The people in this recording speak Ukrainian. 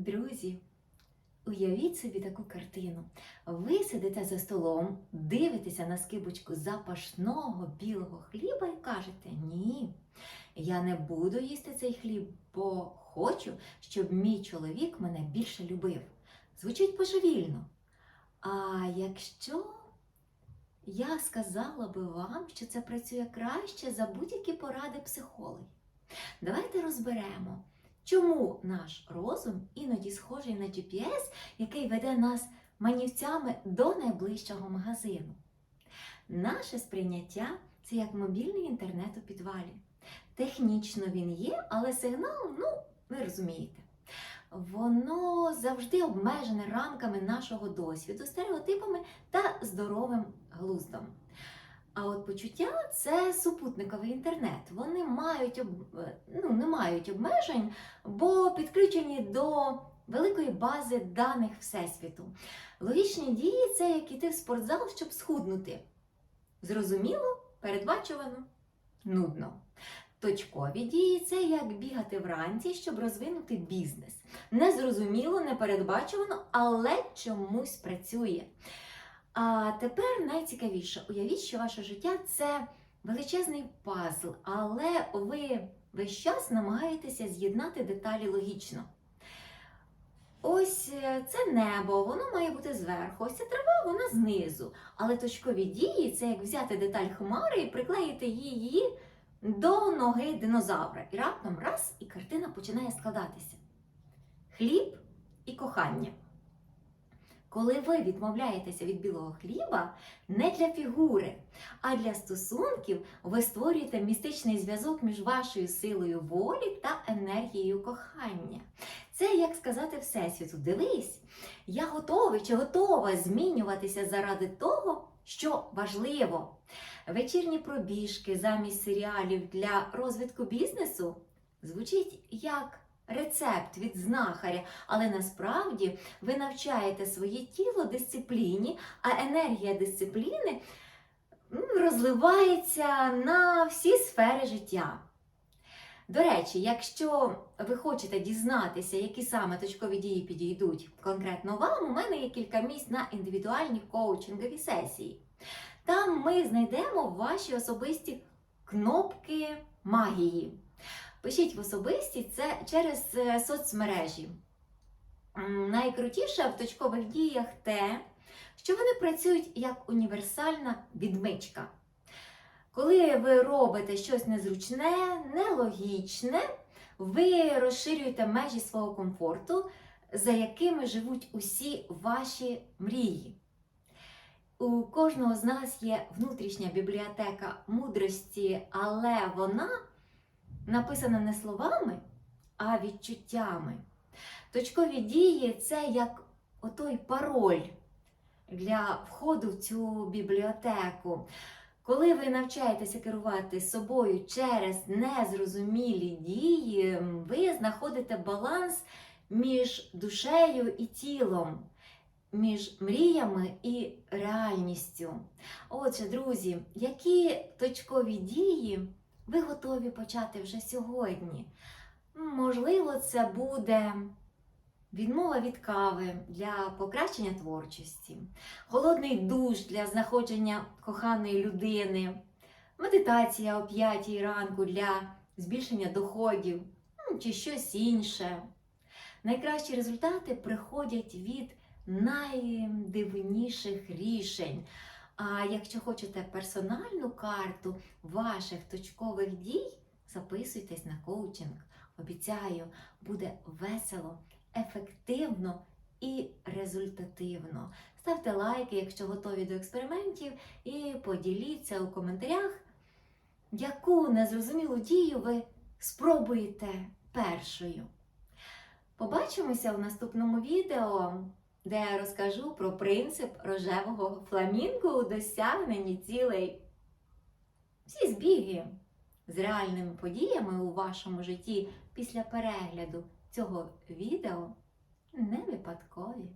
Друзі, уявіть собі таку картину. Ви сидите за столом, дивитеся на скибочку запашного білого хліба і кажете: Ні, я не буду їсти цей хліб, бо хочу, щоб мій чоловік мене більше любив. Звучить божевільно. А якщо я сказала би вам, що це працює краще за будь-які поради психологів, давайте розберемо. Чому наш розум іноді схожий на GPS, який веде нас манівцями до найближчого магазину? Наше сприйняття це як мобільний інтернет у підвалі. Технічно він є, але сигнал, ну, ви розумієте, воно завжди обмежене рамками нашого досвіду, стереотипами та здоровим глуздом. А от почуття це супутниковий інтернет. Вони мають об- е, ну, не мають обмежень, бо підключені до великої бази даних Всесвіту. Логічні дії це як іти в спортзал, щоб схуднути. Зрозуміло, передбачувано, нудно. Точкові дії це як бігати вранці, щоб розвинути бізнес. Незрозуміло, непередбачувано, але чомусь працює. А тепер найцікавіше, уявіть, що ваше життя це величезний пазл, але ви весь час намагаєтеся з'єднати деталі логічно. Ось е, це небо, воно має бути зверху, ось ця трава, вона знизу. Але точкові дії це як взяти деталь хмари і приклеїти її до ноги динозавра. І раптом раз, і картина починає складатися. Хліб і кохання. Коли ви відмовляєтеся від білого хліба, не для фігури, а для стосунків ви створюєте містичний зв'язок між вашою силою волі та енергією кохання. Це як сказати Всесвіту: дивись, я готовий чи готова змінюватися заради того, що важливо. Вечірні пробіжки замість серіалів для розвитку бізнесу звучить як рецепт від знахаря, але насправді ви навчаєте своє тіло дисципліні, а енергія дисципліни розливається на всі сфери життя. До речі, якщо ви хочете дізнатися, які саме точкові дії підійдуть конкретно вам, у мене є кілька місць на індивідуальні коучингові сесії. Там ми знайдемо ваші особисті кнопки магії. Пишіть в особисті це через е, соцмережі. Найкрутіше в точкових діях те, що вони працюють як універсальна відмичка. Коли ви робите щось незручне, нелогічне, ви розширюєте межі свого комфорту, за якими живуть усі ваші мрії. У кожного з нас є внутрішня бібліотека мудрості, але вона написана не словами, а відчуттями. Точкові дії це як отой пароль для входу в цю бібліотеку. Коли ви навчаєтеся керувати собою через незрозумілі дії, ви знаходите баланс між душею і тілом, між мріями і реальністю. Отже, друзі, які точкові дії ви готові почати вже сьогодні? Можливо, це буде відмова від кави для покращення творчості, холодний душ для знаходження коханої людини, медитація о 5 ранку для збільшення доходів ну, чи щось інше. Найкращі результати приходять від найдивніших рішень. А якщо хочете персональну карту ваших точкових дій, записуйтесь на коучинг. Обіцяю, буде весело, ефективно і результативно. Ставте лайки, якщо готові до експериментів, і поділіться у коментарях, яку незрозумілу дію ви спробуєте першою. Побачимося у наступному відео, де я розкажу про принцип рожевого фламінго у досягненні цілей. Всі збіги з реальними подіями у вашому житті після перегляду цього відео не випадкові.